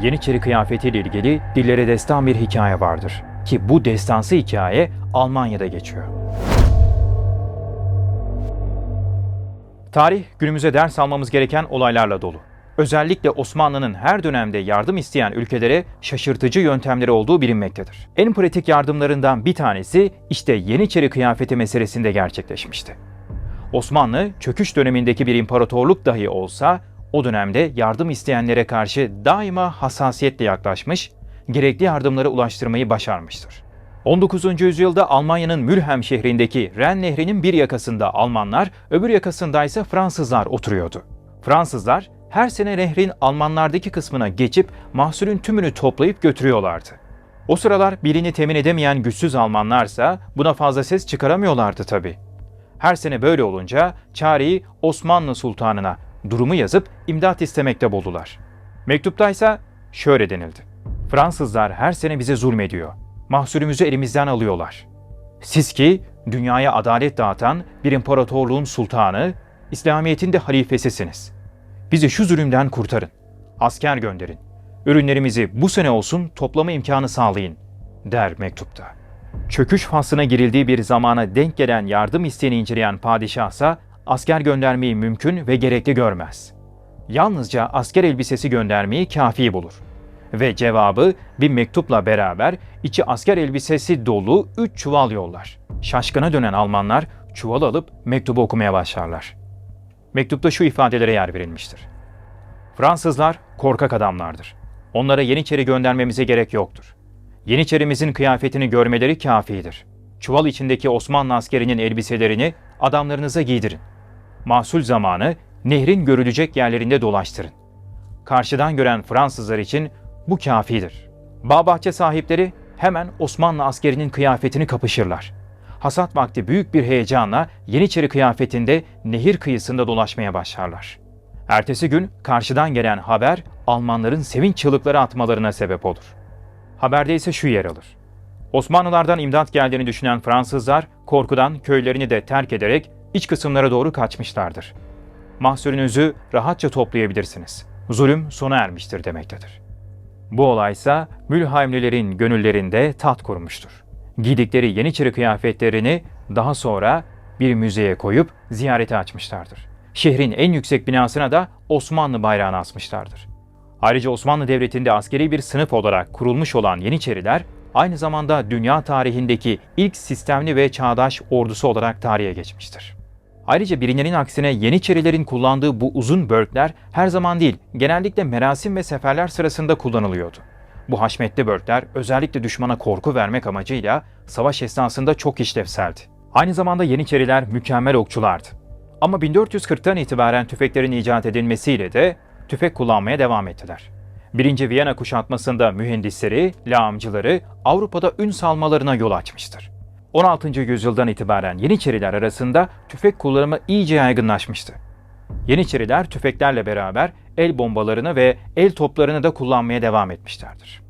Yeniçeri kıyafetiyle ilgili dillere destan bir hikaye vardır. Ki bu destansı hikaye Almanya'da geçiyor. Tarih günümüze ders almamız gereken olaylarla dolu. Özellikle Osmanlı'nın her dönemde yardım isteyen ülkelere şaşırtıcı yöntemleri olduğu bilinmektedir. En pratik yardımlarından bir tanesi işte Yeniçeri kıyafeti meselesinde gerçekleşmişti. Osmanlı çöküş dönemindeki bir imparatorluk dahi olsa o dönemde yardım isteyenlere karşı daima hassasiyetle yaklaşmış, gerekli yardımları ulaştırmayı başarmıştır. 19. yüzyılda Almanya'nın Mülheim şehrindeki Ren Nehri'nin bir yakasında Almanlar, öbür yakasında ise Fransızlar oturuyordu. Fransızlar her sene nehrin Almanlardaki kısmına geçip mahsulün tümünü toplayıp götürüyorlardı. O sıralar birini temin edemeyen güçsüz Almanlarsa buna fazla ses çıkaramıyorlardı tabii. Her sene böyle olunca çareyi Osmanlı Sultanına durumu yazıp imdat istemekte buldular. Mektupta ise şöyle denildi. Fransızlar her sene bize zulmediyor. Mahsulümüzü elimizden alıyorlar. Siz ki dünyaya adalet dağıtan bir imparatorluğun sultanı, İslamiyet'in de halifesisiniz. Bizi şu zulümden kurtarın. Asker gönderin. Ürünlerimizi bu sene olsun toplama imkanı sağlayın, der mektupta. Çöküş faslına girildiği bir zamana denk gelen yardım isteğini inceleyen padişahsa asker göndermeyi mümkün ve gerekli görmez. Yalnızca asker elbisesi göndermeyi kafi bulur. Ve cevabı bir mektupla beraber içi asker elbisesi dolu 3 çuval yollar. Şaşkına dönen Almanlar çuval alıp mektubu okumaya başlarlar. Mektupta şu ifadelere yer verilmiştir. Fransızlar korkak adamlardır. Onlara Yeniçeri göndermemize gerek yoktur. Yeniçerimizin kıyafetini görmeleri kafidir. Çuval içindeki Osmanlı askerinin elbiselerini adamlarınıza giydirin. Mahsul zamanı nehrin görülecek yerlerinde dolaştırın. Karşıdan gören Fransızlar için bu kafidir. Bağ bahçe sahipleri hemen Osmanlı askerinin kıyafetini kapışırlar. Hasat vakti büyük bir heyecanla Yeniçeri kıyafetinde nehir kıyısında dolaşmaya başlarlar. Ertesi gün karşıdan gelen haber Almanların sevinç çığlıkları atmalarına sebep olur. Haberde ise şu yer alır. Osmanlılardan imdat geldiğini düşünen Fransızlar korkudan köylerini de terk ederek iç kısımlara doğru kaçmışlardır. Mahsulünüzü rahatça toplayabilirsiniz. Zulüm sona ermiştir demektedir. Bu olaysa Mülheimlilerin gönüllerinde tat kurmuştur. Giydikleri Yeniçeri kıyafetlerini daha sonra bir müzeye koyup ziyarete açmışlardır. Şehrin en yüksek binasına da Osmanlı bayrağını asmışlardır. Ayrıca Osmanlı Devleti'nde askeri bir sınıf olarak kurulmuş olan Yeniçeriler aynı zamanda dünya tarihindeki ilk sistemli ve çağdaş ordusu olarak tarihe geçmiştir. Ayrıca bilinenin aksine Yeniçerilerin kullandığı bu uzun börkler her zaman değil, genellikle merasim ve seferler sırasında kullanılıyordu. Bu haşmetli börkler özellikle düşmana korku vermek amacıyla savaş esnasında çok işlevseldi. Aynı zamanda Yeniçeriler mükemmel okçulardı. Ama 1440'tan itibaren tüfeklerin icat edilmesiyle de tüfek kullanmaya devam ettiler. Birinci Viyana kuşatmasında mühendisleri, lağımcıları Avrupa'da ün salmalarına yol açmıştır. 16. yüzyıldan itibaren Yeniçeriler arasında tüfek kullanımı iyice yaygınlaşmıştı. Yeniçeriler tüfeklerle beraber el bombalarını ve el toplarını da kullanmaya devam etmişlerdir.